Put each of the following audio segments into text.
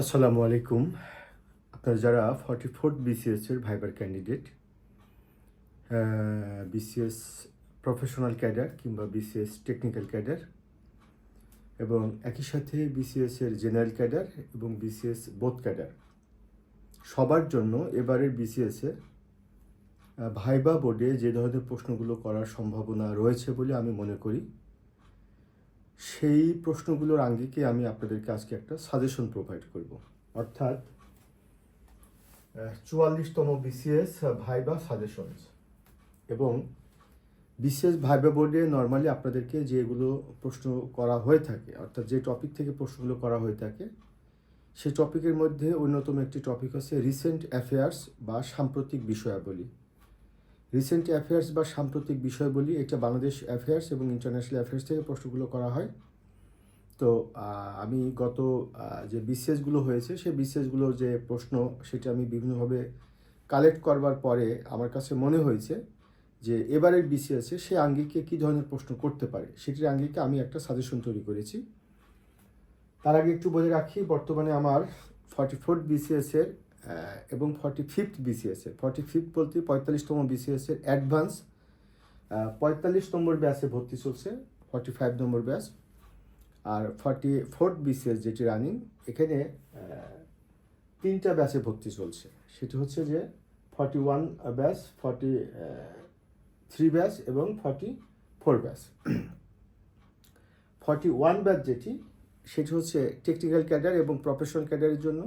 আসসালামু আলাইকুম। আপনারা যারা ফর্টি ফোর্থ বিসিএস এর ভাইবার ক্যান্ডিডেট বিসিএস প্রফেশনাল ক্যাডার কিংবা বিসিএস টেকনিক্যাল ক্যাডার এবং একই সাথে বিসিএস এর জেনারেল ক্যাডার এবং বিসিএস বোথ ক্যাডার সবার জন্য এবারের বিসিএস এর ভাইবা বোর্ডে যে ধরনের প্রশ্নগুলো করার সম্ভাবনা রয়েছে বলে আমি মনে করি। সেই প্রশ্নগুলোর আঙ্গিকে আমি আপনাদেরকে আজকে একটা সাজেশন প্রোভাইড করব। অর্থাৎ চুয়াল্লিশতম বিসিএস ভাইবা সাজেশনস এবং বিসিএস ভাইবা বোর্ডে নর্মালি আপনাদেরকে যেগুলো প্রশ্ন করা হয়ে থাকে, অর্থাৎ যে টপিক থেকে প্রশ্নগুলো করা হয়ে থাকে সেই টপিকের মধ্যে অন্যতম একটি টপিক হচ্ছে রিসেন্ট অ্যাফেয়ার্স বা সাম্প্রতিক বিষয়াবলী। রিসেন্ট অ্যাফেয়ার্স বা সাম্প্রতিক বিষয় বলি এটা বাংলাদেশ অ্যাফেয়ার্স এবং ইন্টারন্যাশনাল অ্যাফেয়ার্স থেকে প্রশ্নগুলো করা হয়। তো আমি গত যে বিসিএসগুলো হয়েছে, সেই বিসিএসগুলোর যে প্রশ্ন, সেটা আমি বিভিন্নভাবে কালেক্ট করবার পরে আমার কাছে মনে হয়েছে যে এবারের বিসিএসে সে আঙ্গিকে কী ধরনের প্রশ্ন করতে পারে, সেটির আঙ্গিকে আমি একটা সাজেশন তৈরি করেছি। তার আগে একটু বলে রাখি, বর্তমানে আমার ফর্টি ফোর্থ বিসিএসের এবং ফর্টি ফিফথ বিসিএসের ফর্টি ফিফথ বলতে পঁয়তাল্লিশতম বিসিএসের অ্যাডভান্স পঁয়তাল্লিশ নম্বর ব্যাচে ভর্তি চলছে ফর্টি ফাইভ নম্বর ব্যাচ। আর ফর্টি ফোর্থ বিসিএস যেটি রানিং এখানে তিনটা ব্যাচে ভর্তি চলছে। সেটি হচ্ছে যে forty one batch forty three batch এবং forty four batch. Forty one batch যেটি, সেটি হচ্ছে টেকনিক্যাল ক্যাডার এবং প্রফেশনাল ক্যাডারের জন্য।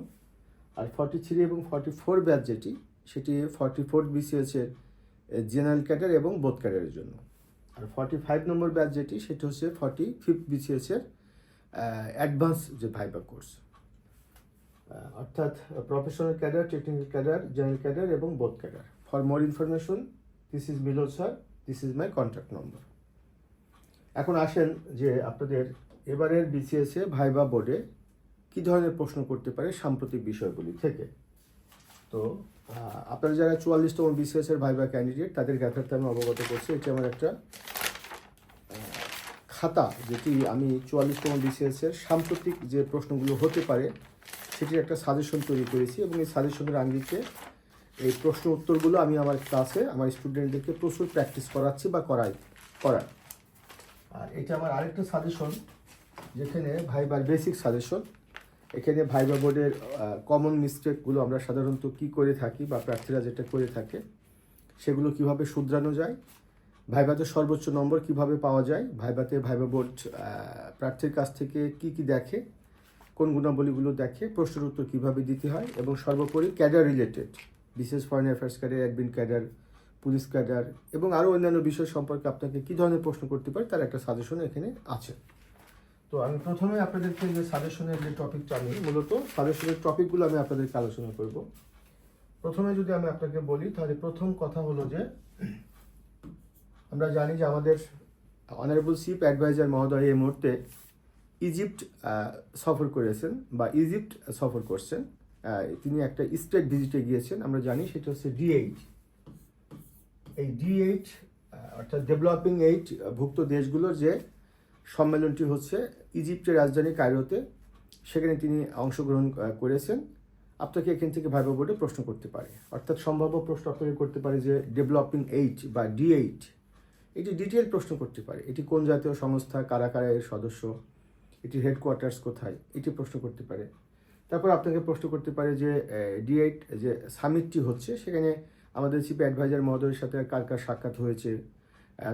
আর ফর্টি থ্রি এবং ফর্টি ফোর ব্যাচ যেটি, সেটি ফর্টি ফোর বিসিএসের জেনারেল ক্যাডার এবং বোথ ক্যাডারের জন্য। আর ফর্টি ফাইভ নম্বর ব্যাচ যেটি, সেটি হচ্ছে ফর্টি ফিফথ বিসিএসের অ্যাডভান্স যে ভাইবা কোর্স অর্থাৎ professional cadre technical cadre general cadre এবং both cadre for more information this is Milod sir this is my contact number এখন আসেন যে আপনাদের এবারের বিসিএসে ভাইবা বোর্ডে কী ধরনের প্রশ্ন করতে পারে সাম্প্রতিক বিষয়গুলি থেকে? তো আপনারা যারা চুয়াল্লিশতম বিসিএস এর ভাইবা ক্যান্ডিডেট তাদের ব্যাপারটা আমি অবগত করছি, এটা আমার একটা খাতা যেটি আমি চুয়াল্লিশতম বিসিএস এর সাম্প্রতিক যে প্রশ্নগুলো হতে পারে, সেটির একটা সাজেশন তৈরি করেছি এবং এই সাজেশনের আঙ্গিকে এই প্রশ্ন উত্তরগুলো আমি আমার ক্লাসে আমার স্টুডেন্টদেরকে প্রচুর প্র্যাকটিস করাচ্ছি বা করাই করাই। আর এটা আমার আরেকটা সাজেশন যেখানে ভাইবার বেসিক সাজেশন এখানে ভাইবা বোর্ডের কমন মিস্টেকগুলো আমরা সাধারণত কি করে থাকি বা প্রার্থীরা যেটা করে থাকে, সেগুলো কীভাবে শুধরানো যায় ভাইভাতে সর্বোচ্চ নম্বর কীভাবে পাওয়া যায় ভাইভাতে ভাইবা বোর্ড প্রার্থীর কাছ থেকে কি কি দেখে, কোন গুণাবলীগুলো দেখে, প্রশ্নের উত্তর কীভাবে দিতে হয় এবং সর্বোপরি ক্যাডার রিলেটেড, বিশেষ foreign affairs cadre admin cadre police cadre এবং আরও অন্যান্য বিষয় সম্পর্কে আপনাকে কী ধরনের প্রশ্ন করতে পারে তার একটা সাজেশন এখানে আছে। তো আমি প্রথমে আপনাদেরকে যে সাজেশনের যে টপিকটা আমি মূলত সাজেশনের টপিকগুলো আমি আপনাদেরকে আলোচনা করব। প্রথমে যদি আমি আপনাকে বলি তাহলে প্রথম কথা হলো যে আমরা জানি যে আমাদের অনারেবল চিফ অ্যাডভাইজার মহোদয় এই মুহূর্তে ইজিপ্ট সফর করেছেন বা ইজিপ্ট সফর করছেন। তিনি একটা স্টেট ভিজিটে গিয়েছেন। আমরা জানি সেটা হচ্ছে ডি এইট এই ডি এইট অর্থাৎ ডেভেলপিং এইট ভুক্ত দেশগুলোর যে সম্মেলনটি হচ্ছে ইজিপ্টের রাজধানী কায়রোতে। সেখানে তিনি অংশগ্রহণ করেছেন। আপনাকে এখান থেকে ভাইবা বোর্ডে প্রশ্ন করতে পারে। অর্থাৎ সম্ভাব্য প্রশ্ন আপনাকে করতে পারে যে ডেভেলপিং এইট বা ডি এইট। এটি ডিটেল প্রশ্ন করতে পারে। এটি কোন জাতীয় সংস্থা, কারা কারা এর সদস্য, এটির হেডকোয়ার্টার্স কোথায়, এটি প্রশ্ন করতে পারে। তারপর আপনাকে প্রশ্ন করতে পারে যে ডি এইট যে সামিটটি হচ্ছে, সেখানে আমাদের চিফ অ্যাডভাইজার মহোদয়ের সাথে কার কার সাক্ষাৎ হয়েছে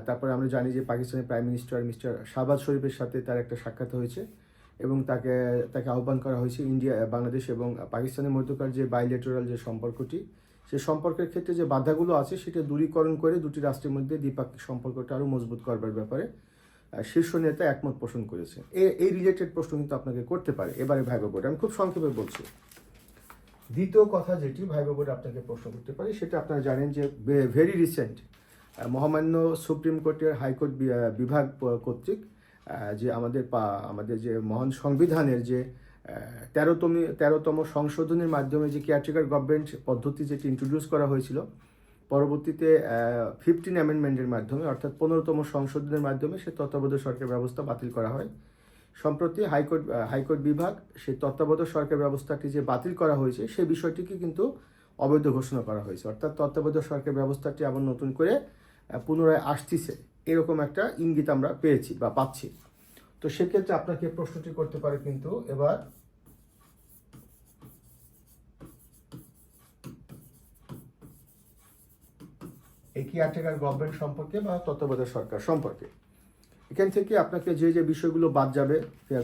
তারপরে আমরা জানি যে পাকিস্তানের প্রাইম মিনিস্টার মিস্টার শাহবাজ শরীফের সাথে তার একটা সাক্ষাৎ হয়েছে এবং তাকে তাকে আহ্বান করা হয়েছে ইন্ডিয়া বাংলাদেশ এবং পাকিস্তানের মধ্যকার যে বাইলেটারাল যে সম্পর্কটি, সে সম্পর্কের ক্ষেত্রে যে বাধাগুলো আছে সেটা দূরীকরণ করে দুটি রাষ্ট্রের মধ্যে দ্বিপাক্ষিক সম্পর্কটা আরও মজবুত করবার ব্যাপারে শীর্ষ নেতা একমত পোষণ করেছে। এই রিলেটেড প্রশ্ন কিন্তু আপনাকে করতে পারে। এবারে ভাইবা বোর্ড, আমি খুব সংক্ষেপে বলছি। দ্বিতীয় কথা যেটি ভাইবা বোর্ড আপনাকে প্রশ্ন করতে পারে, সেটা আপনারা জানেন যে ভেরি রিসেন্ট মহামান্য সুপ্রিম কোর্টের হাইকোর্ট বিভাগ কর্তৃক যে আমাদের পা- আমাদের যে মহান সংবিধানের যে তেরোতম তেরোতম সংশোধনের মাধ্যমে যে কেয়ারটেকার গভর্নমেন্ট পদ্ধতি যেটি ইন্ট্রোডিউস করা হয়েছিল, পরবর্তীতে ফিফটিন অ্যামেন্ডমেন্টের মাধ্যমে, অর্থাৎ পনেরোতম সংশোধনের মাধ্যমে সে তত্ত্বাবধায়ক সরকার ব্যবস্থা বাতিল করা হয়। সম্প্রতি হাইকোর্ট হাইকোর্ট বিভাগ সেই তত্ত্বাবধায়ক সরকার ব্যবস্থাটি যে বাতিল করা হয়েছে, সেই বিষয়টিকে কিন্তু অবৈধ ঘোষণা করা হয়েছে। অর্থাৎ তত্ত্বাবধায়ক সরকার ব্যবস্থাটি আবার নতুন করে পুনরায় আসতিছে, এরকম একটা ইঙ্গিত আমরা পেয়েছি বা পাচ্ছি। তো সেক্ষেত্রে আপনাকে প্রশ্নটি করতে পারে কিন্তু এবার। এই কেয়ারটেকার গভর্নমেন্ট সম্পর্কে বা তত্ত্বাবধায়ক সরকার সম্পর্কে? এখান থেকে আপনাকে যে যে বিষয়গুলো বাদ যাবে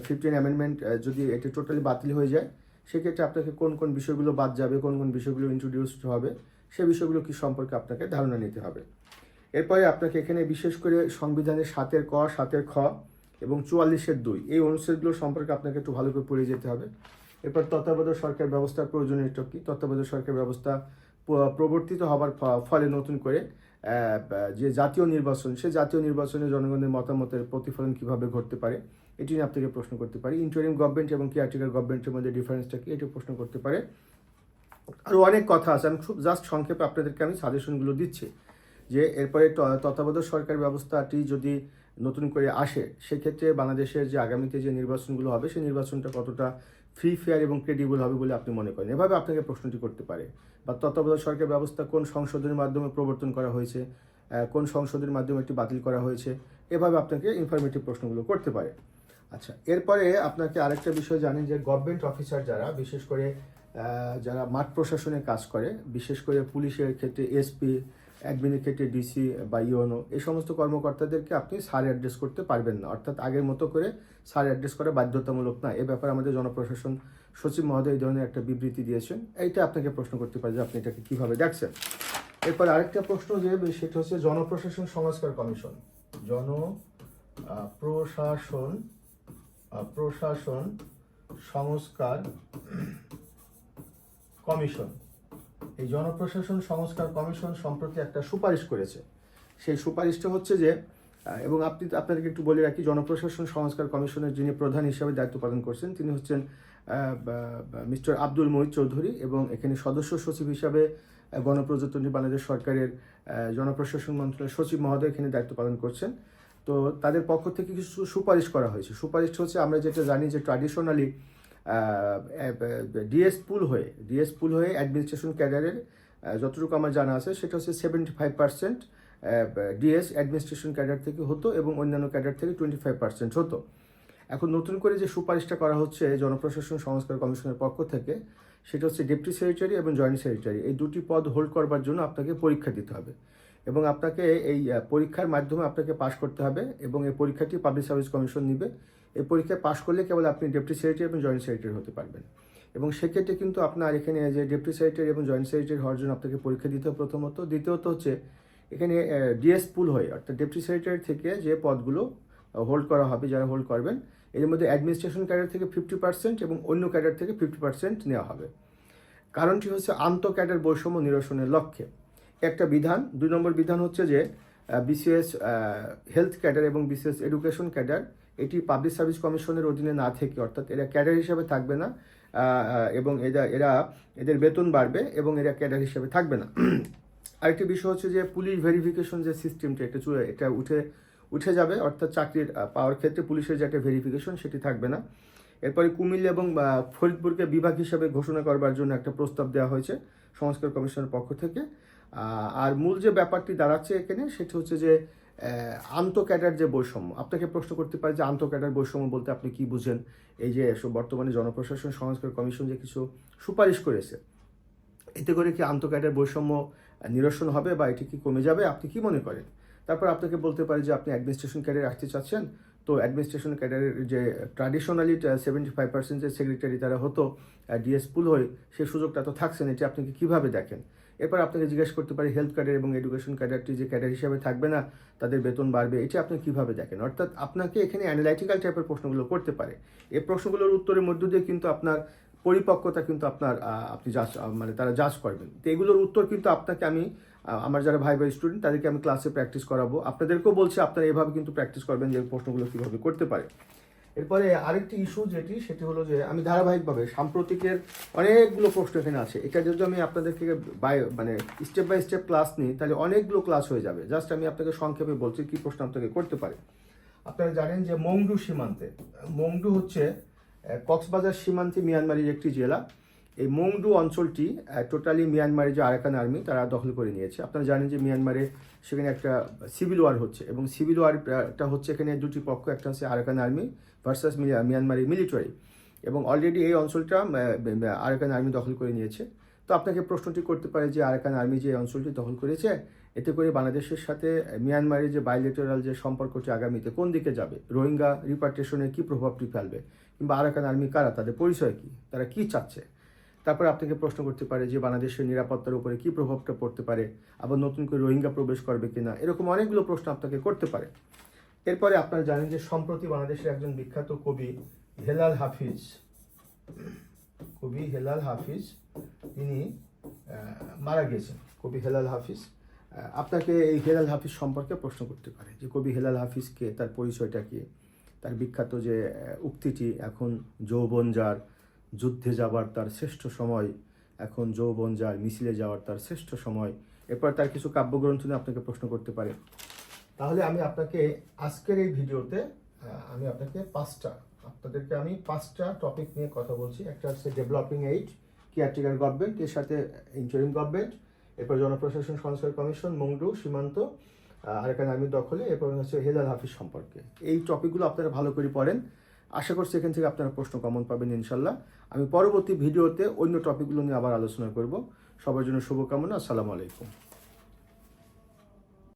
ফিফটিন অ্যামেন্ডমেন্ট যদি এটি টোটালি বাতিল হয়ে যায়, সেক্ষেত্রে আপনাকে কোন কোন বিষয়গুলো বাদ যাবে, কোন কোন বিষয়গুলো ইন্ট্রোডিউসড হবে, সে বিষয়গুলো কি সম্পর্কে আপনাকে ধারণা নিতে হবে। এরপরে আপনাকে এখানে বিশেষ করে সংবিধানের সাতের ক, সাতের খ এবং চুয়াল্লিশের দুই। এই অনুচ্ছেদগুলো সম্পর্কে আপনাকে একটু ভালো করে পড়ে যেতে হবে। এরপর তত্ত্বাবধায়ক সরকার ব্যবস্থার প্রয়োজনীয়তা কী? তত্ত্বাবধায়ক সরকার ব্যবস্থা প্রবর্তিত হবার ফলে নতুন করে যে জাতীয় নির্বাচন, সে জাতীয় নির্বাচনে জনগণের মতামতের প্রতিফলন কীভাবে ঘটতে পারে, এটি নিয়ে আপনাকে প্রশ্ন করতে পারি। ইন্টারিম গভর্নমেন্ট এবং কেয়ারটেকার গভর্নমেন্টের মধ্যে ডিফারেন্সটা কি, এটি প্রশ্ন করতে পারে। আরও অনেক কথা আছে, আমি খুব জাস্ট সংক্ষেপে আপনাদেরকে আমি সাজেশনগুলো দিচ্ছি। যে এরপরে তত্ত্বাবধায়ক সরকার ব্যবস্থাটি যদি নতুন করে আসে, সেক্ষেত্রে বাংলাদেশের যে আগামীতে যে নির্বাচনগুলো হবে, সেই নির্বাচনটা কতটা ফ্রি ফেয়ার এবং ক্রেডিবল হবে বলে আপনি মনে করেন? এভাবে আপনাকে প্রশ্নটি করতে পারে। বা তত্ত্বাবধায়ক সরকার ব্যবস্থা কোন সংশোধনের মাধ্যমে প্রবর্তন করা হয়েছে? কোন সংশোধনের মাধ্যমে এটি বাতিল করা হয়েছে? এভাবে আপনাকে ইনফরমেটিভ প্রশ্নগুলো করতে পারে। আচ্ছা এরপরে আপনাকে আরেকটা বিষয় জানেন যে গভর্নমেন্ট অফিসার যারা, বিশেষ করে যারা মাঠ প্রশাসনে কাজ করে, বিশেষ করে পুলিশের ক্ষেত্রে এসপি অ্যাডমিনের ক্ষেত্রে ডিসি বা ইওনো এই সমস্ত কর্মকর্তাদেরকে আপনি স্যার অ্যাড্রেস করতে পারবেন না। অর্থাৎ আগের মতো করে স্যার অ্যাড্রেস করা বাধ্যতামূলক না এ ব্যাপারে আমাদের জনপ্রশাসন সচিব মহোদয় এই ধরনের একটা বিবৃতি দিয়েছেন। এইটা আপনাকে প্রশ্ন করতে পারে যে আপনি এটাকে কীভাবে দেখছেন। এরপর আরেকটা প্রশ্ন যে, সেটা হচ্ছে জনপ্রশাসন সংস্কার কমিশন। জন প্রশাসন প্রশাসন সংস্কার কমিশন। এই জনপ্রশাসন সংস্কার কমিশন সম্প্রতি একটা সুপারিশ করেছে। সেই সুপারিশটা হচ্ছে যে এবং আপনি, আপনাদেরকে একটু বলে রাখি, জনপ্রশাসন সংস্কার কমিশনের যিনি প্রধান হিসাবে দায়িত্ব পালন করছেন, তিনি হচ্ছেন মিস্টার আব্দুল মহিদ চৌধুরী এবং এখানে সদস্য সচিব হিসাবে গণপ্রজাতন্ত্রী বাংলাদেশ সরকারের জনপ্রশাসন মন্ত্রণালয়ের সচিব মহোদয় এখানে দায়িত্ব পালন করছেন। তো তাদের পক্ষ থেকে কিছু সুপারিশ করা হয়েছে। সুপারিশটা হচ্ছে, আমরা যেটা জানি যে ট্র্যাডিশনালি ডিএস পুল হয়ে ডিএস পুল হয়ে অ্যাডমিনিস্ট্রেশন ক্যাডারের যতটুকু আমার জানা আছে, সেটা হচ্ছে seventy five percent DS administration cadre থেকে হতো এবং অন্যান্য ক্যাডার থেকে টোয়েন্টি ফাইভ পার্সেন্ট হতো। এখন নতুন করে যে সুপারিশটা করা হচ্ছে জনপ্রশাসন সংস্কার কমিশনের পক্ষ থেকে, সেটা হচ্ছে ডেপুটি সেক্রেটারি এবং জয়েন্ট সেক্রেটারি এই দুটি পদ হোল্ড করবার জন্য আপনাকে পরীক্ষা দিতে হবে। এবং আপনাকে এই পরীক্ষার মাধ্যমে আপনাকে পাশ করতে হবে এবং এই পরীক্ষাটি পাবলিক সার্ভিস কমিশন নিবে। এই পরীক্ষায় পাশ করলে কেবল আপনি ডেপুটি সেক্রেটারি এবং জয়েন্ট সেক্রেটারি হতে পারবেন। এবং সেক্ষেত্রে কিন্তু আপনার এখানে যে ডেপুটি সেক্রেটারি এবং জয়েন্ট সেক্রেটারি হওয়ার জন্য আপনাকে পরীক্ষা দিতে হবে প্রথমত। দ্বিতীয়ত হচ্ছে, এখানে ডিএস পুল হয়ে, অর্থাৎ ডেপুটি সেক্রেটারি থেকে যে পদগুলো হোল্ড করা হবে, যারা হোল্ড করবেন, এর মধ্যে অ্যাডমিনিস্ট্রেশন ক্যাডার থেকে ফিফটি পার্সেন্ট এবং অন্য ক্যাডার থেকে ফিফটি পার্সেন্ট নেওয়া হবে। কারণটি হচ্ছে আন্ত ক্যাডার বৈষম্য নিরসনের লক্ষ্যে। একটা বিধান, দুই নম্বর বিধান হচ্ছে যে বিসিএস হেলথ ক্যাডার এবং বিসিএস এডুকেশন ক্যাডার এটি পাবলিক সার্ভিস কমিশনের অধীনে না থেকে, অর্থাৎ এরা ক্যাডার হিসেবে থাকবে না এবং এরা এরা, এদের বেতন বাড়বে এবং এরা ক্যাডার হিসেবে থাকবে না। আরেকটি বিষয় হচ্ছে যে পুলিশ ভেরিফিকেশন যে সিস্টেমটা এটা চলে- এটা উঠে উঠে যাবে, অর্থাৎ চাকরির পাওয়ার ক্ষেত্রে পুলিশের যে একটা ভেরিফিকেশন সেটি থাকবে না। এরপরে কুমিল্লা এবং ফরিদপুরকে বিভাগ হিসাবে ঘোষণা করবার জন্য একটা প্রস্তাব দেওয়া হয়েছে সংস্কার কমিশনের পক্ষ থেকে। আর মূল যে ব্যাপারটি দাঁড়াচ্ছে এখানে সেটি হচ্ছে যে আন্ত ক্যাডার যে বৈষম্য, আপনাকে প্রশ্ন করতে পারে যে আন্ত ক্যাডার বৈষম্য বলতে আপনি কি বুঝেন? এই যে বর্তমানে জনপ্রশাসন সংস্কার কমিশন যে কিছু সুপারিশ করেছে, এতে করে কি আন্ত ক্যাডার বৈষম্য নিরসন হবে বা এটি কি কমে যাবে? আপনি কি মনে করেন? তারপর আপনাকে বলতে পারে যে আপনি অ্যাডমিনিস্ট্রেশন ক্যাডারে আসতে চাচ্ছেন, তো অ্যাডমিনিস্ট্রেশন ক্যাডারের যে ট্র্যাডিশনালি সেভেন্টি ফাইভ পার্সেন্ট যে সেক্রেটারি তারা হতো ডিএস পুল হয়ে সেই সুযোগটা তো থাকছে না এটি আপনি কি কীভাবে দেখেন? এরপর আপনাকে জিজ্ঞেস করতে পারে হেলথ ক্যাডার এবং এডুকেশন ক্যাডারটি যে ক্যাডার হিসাবে থাকবে না, তাদের বেতন বাড়বে, এটি আপনি কীভাবে দেখেন? অর্থাৎ আপনাকে এখানে অ্যানালাইটিক্যাল টাইপের প্রশ্নগুলো করতে পারে। এই প্রশ্নগুলোর উত্তরের মধ্য দিয়ে কিন্তু আপনার পরিপক্কতা কিন্তু আপনার আপনি যাচ মানে তারা যাচ করবেন। তো এগুলোর উত্তর কিন্তু আপনাকে আমি আমার যারা ভাই ভাই স্টুডেন্ট তাদেরকে আমি ক্লাসে প্র্যাকটিস করাবো। আপনাদেরকেও বলছি, আপনারা এভাবে কিন্তু প্র্যাকটিস করবেন যে প্রশ্নগুলো কীভাবে করতে পারে। এরপরে আরেকটি ইস্যু যেটি, সেটি হলো যে আমি ধারাবাহিকভাবে সাম্প্রতিকের অনেকগুলো প্রশ্ন এখানে আছে। এটা যদি আমি আপনাদের থেকে বাই মানে স্টেপ বাই স্টেপ ক্লাস নিই, তাহলে অনেকগুলো ক্লাস হয়ে যাবে। জাস্ট আমি আপনাকে সংক্ষেপে বলছি কি প্রশ্ন আপনাকে করতে পারে। আপনারা জানেন যে মংডু সীমান্তে, মংডু হচ্ছে কক্সবাজার সীমান্তে মিয়ানমারের একটি জেলা। এই মংডু অঞ্চলটি টোটালি মিয়ানমারের যে আরাকান আর্মি তারা দখল করে নিয়েছে। আপনারা জানেন যে মিয়ানমারে সেখানে একটা সিভিল ওয়ার হচ্ছে এবং সিভিল ওয়ারটা হচ্ছে এখানে দুটি পক্ষ, একটা হচ্ছে আরাকান আর্মি ভার্সাস মিয়ানমারের মিলিটারি এবং অলরেডি এই অঞ্চলটা আরাকান আর্মি দখল করে নিয়েছে। তো আপনাকে প্রশ্নটি করতে পারে যে আরাকান আর্মি যে অঞ্চলটি দখল করেছে, এতে করে বাংলাদেশের সাথে মিয়ানমারের যে বাইলেটারাল যে সম্পর্কটি আগামীতে কোন দিকে যাবে? রোহিঙ্গা রিপার্টেশনে কি প্রভাবটি ফেলবে? কিংবা আরাকান আর্মি কারা? তাদের পরিচয় কি? তারা কি চাচ্ছে? তারপর আপনাকে প্রশ্ন করতে পারে যে বাংলাদেশের নিরাপত্তার উপরে কি প্রভাবটা পড়তে পারে? আবার নতুন করে রোহিঙ্গা প্রবেশ করবে কিনা? এরকম অনেকগুলো প্রশ্ন আপনাকে করতে পারে। এরপরে আপনারা জানেন যে সম্প্রতি বাংলাদেশের একজন বিখ্যাত কবি হেলাল হাফিজ, কবি হেলাল হাফিজ, তিনি মারা গেছেন কবি হেলাল হাফিজ আপনাকে এই হেলাল হাফিজ সম্পর্কে প্রশ্ন করতে পারে যে কবি হেলাল হাফিজকে তার পরিচয়টা কি? তার বিখ্যাত যে উক্তিটি, এখন যৌবন যার যুদ্ধে যাবার তার শ্রেষ্ঠ সময়, এখন যৌবন যার মিছিলে যাওয়ার তার শ্রেষ্ঠ সময়। এরপর তার কিছু কাব্যগ্রন্থ নিয়ে আপনাকে প্রশ্ন করতে পারে। তাহলে আমি আপনাকে আজকের এই ভিডিওতে আমি আপনাকে পাঁচটা, আপনাদেরকে আমি পাঁচটা টপিক নিয়ে কথা বলছি। একটা হচ্ছে ডেভেলপিং এইড কেয়ারটেকার গভর্নমেন্ট এর সাথে ইন্টারিম গভর্নমেন্ট এরপর জনপ্রশাসন সংস্কার কমিশন, মংডু, সীমান্ত আরেকান আর্মির দখলে, এরপর হচ্ছে হেলাল হাফিজ সম্পর্কে। এই টপিকগুলো আপনারা ভালো করে পড়েন। আশা করছি এখান থেকে আপনারা প্রশ্ন কমন পাবেন ইনশাল্লাহ। আমি পরবর্তী ভিডিওতে অন্য টপিকগুলো নিয়ে আবার আলোচনা করব। সবার জন্য শুভকামনা, আসসালামু আলাইকুম।